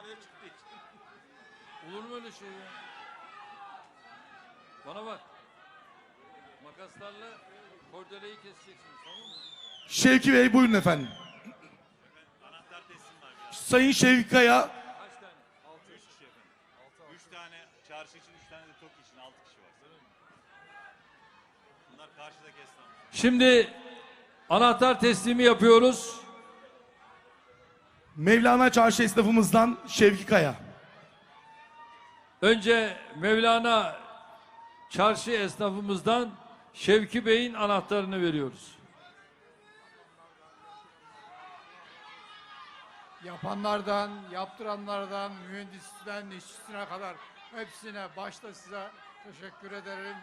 sahneye için. Olur mu öyle şey ya? Bana bak. Makaslarla kordeleyi keseceksiniz tamam mı? Şevki Bey buyurun efendim. Anahtar teslim var ya. Sayın Şevki Kaya Kaç tane? 3 kişi efendim. 3 tane çarşı için 3 tane de tok için 6 kişi var. Bunlar karşıdaki esnaf. Şimdi anahtar teslimi yapıyoruz. Mevlana Çarşı esnafımızdan Şevki Kaya. Önce Mevlana çarşı esnafımızdan Şevki Bey'in anahtarını veriyoruz. Yapanlardan, yaptıranlardan, mühendisinden, işçisine kadar hepsine başta size teşekkür ederim.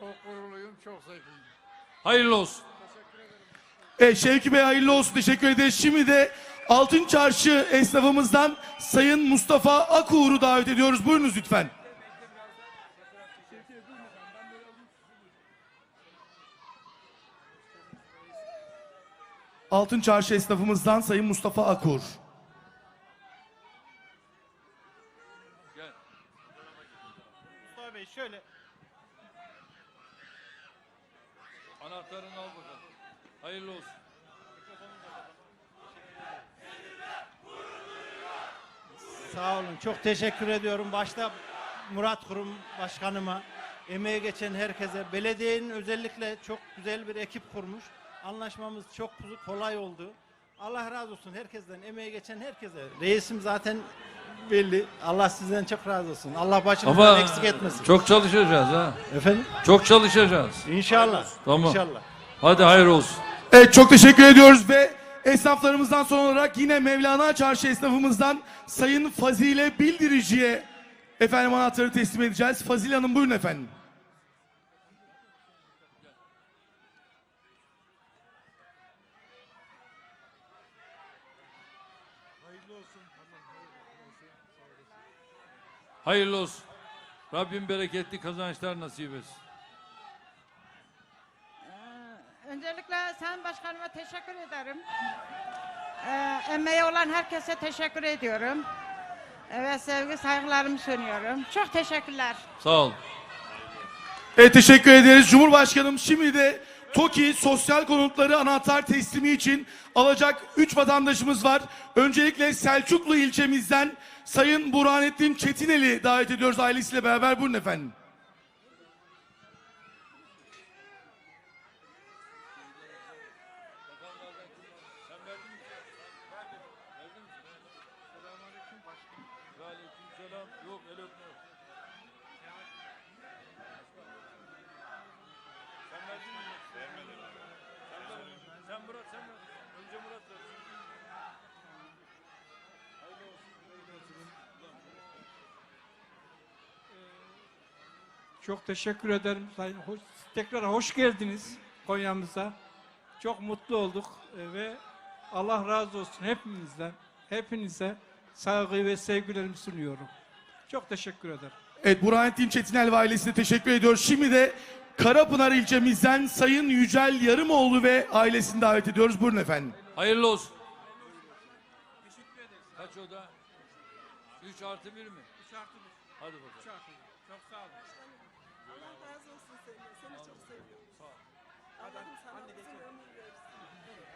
Çok gururluyum, çok zevkliyim. Hayırlı olsun. Evet Şevki Bey hayırlı olsun teşekkür ederiz. Şimdi de Altın Çarşı esnafımızdan Sayın Mustafa Akuğur'u davet ediyoruz. Buyurunuz lütfen. Altın Çarşı esnafımızdan Sayın Mustafa Akur. Gel. Mustafa Bey şöyle Anahtarını al bakalım. Hayırlı olsun. Sağ olun. Çok teşekkür ediyorum. Başta Murat Kurum Başkanıma, emeği geçen herkese, belediyenin özellikle çok güzel bir ekip kurmuş. Anlaşmamız çok kolay oldu. Allah razı olsun herkesten, emeği geçen herkese. Reisim zaten belli. Allah sizden çok razı olsun. Allah başınızdan Ama eksik etmesin. çok çalışacağız ha. Efendim? Çok çalışacağız. İnşallah. Tamam. İnşallah. Hadi hayır olsun. Evet çok teşekkür ediyoruz ve esnaflarımızdan son olarak yine Mevlana Çarşı esnafımızdan Sayın Fazile Bildirici'ye efendim anahtarı teslim edeceğiz. Fazile Hanım buyurun efendim. Hayırlı olsun. Rabbim bereketli kazançlar nasip etsin. Öncelikle Sayın Başkanıma teşekkür ederim. Ee, emeği olan herkese teşekkür ediyorum. Evet sevgi saygılarımı sunuyorum. Çok teşekkürler. Sağ ol. Evet teşekkür ederiz. Cumhurbaşkanım şimdi de TOKİ sosyal konutları anahtar teslimi için alacak 3 vatandaşımız var. Öncelikle Selçuklu ilçemizden Sayın Burhanettin Çetineli davet ediyoruz ailesiyle beraber. Buyurun efendim. Yok el öpme. Sen verdin mi? Vermedim. Sen Murat sen ver. Önce Murat ver. Çok teşekkür ederim Sayın. Hoş, tekrar hoş geldiniz Konya'mıza. Çok mutlu olduk e, ve Allah razı olsun hepimizden, hepinize saygı ve sevgilerimi sunuyorum. Çok teşekkür ederim. Evet Burhanettin Çetinel ve ailesine teşekkür ediyoruz. Şimdi de Karapınar ilçemizden Sayın Yücel Yarımoğlu ve ailesini davet ediyoruz. Buyurun efendim. Hayırlı olsun. Kaç oda? 3 artı 1 mi? 3 artı 1. Hadi bakalım. Çok sağ olun. Evet Çetinel ailesine teşekkür ediyoruz. Karapınar ilçemizden Sayın Yücel Yarımoğlu ve ailesi. Buyurun efendim. Al bakalım. Murat. ben vereyim efendim. Verdim efendim. Sen verdin mi? Şöyle gel. Hayırlı olsun. Bizim eve gidip patates yiyelim mi? Hayırlı olsun. İşimiz çok. Hadi çek. Hadi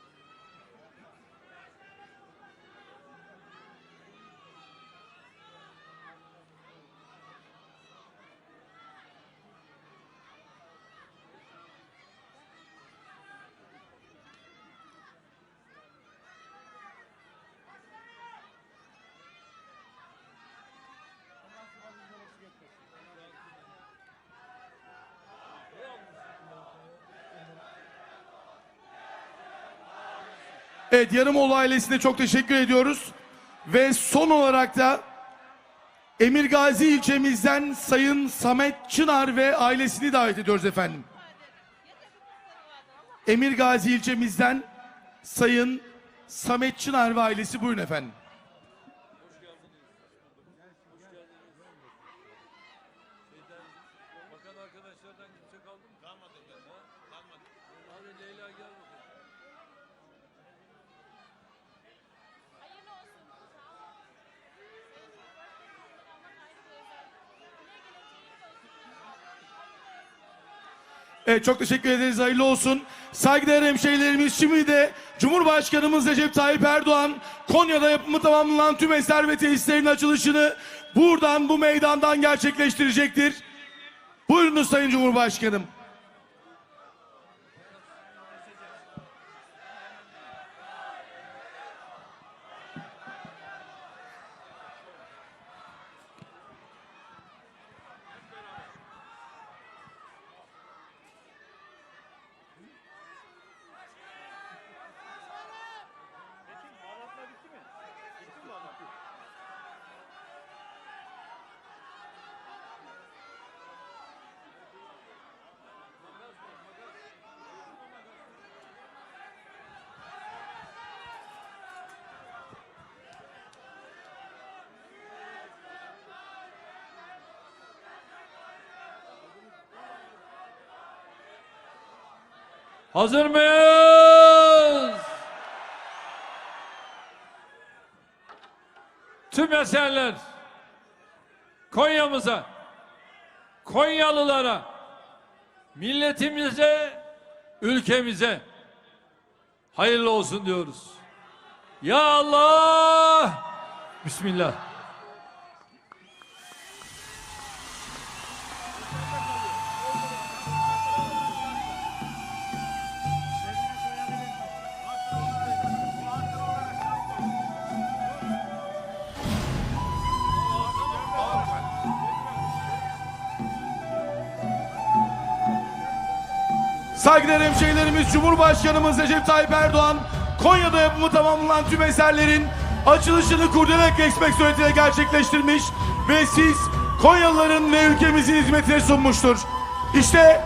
Evet Yarımoğlu ailesine çok teşekkür ediyoruz. Ve son olarak da Emir Gazi ilçemizden Sayın Samet Çınar ve ailesini davet ediyoruz efendim. Emir Gazi ilçemizden Sayın Samet Çınar ve ailesi buyurun efendim. Arkadaşlardan kimse kaldı mı? Kalmadı. Kalmadı. Hadi Leyla gel Evet çok teşekkür ederiz. Hayırlı olsun. Saygıdeğer hemşehrilerimiz şimdi de Cumhurbaşkanımız Recep Tayyip Erdoğan Konya'da yapımı tamamlanan tüm eser ve tesislerin açılışını buradan bu meydandan gerçekleştirecektir. Buyurunuz Sayın Cumhurbaşkanım. Hazır mıyız? Tüm eserler Konya'mıza, Konyalılara, milletimize, ülkemize hayırlı olsun diyoruz. Ya Allah! Bismillah. Saygıdeğer hemşehrilerimiz Cumhurbaşkanımız Recep Tayyip Erdoğan Konya'da yapımı tamamlanan tüm eserlerin açılışını Kurdele Express suretiyle gerçekleştirmiş ve siz Konyalıların ve ülkemizin hizmetine sunmuştur. İşte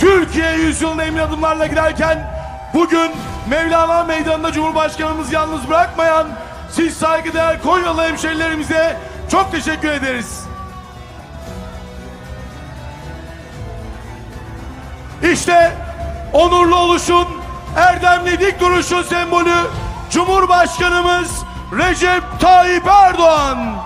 Türkiye yüzyılına emin adımlarla giderken bugün Mevlana Meydanı'nda Cumhurbaşkanımız yalnız bırakmayan siz saygıdeğer Konyalı hemşehrilerimize çok teşekkür ederiz. İşte onurlu oluşun, erdemli dik duruşun sembolü Cumhurbaşkanımız Recep Tayyip Erdoğan.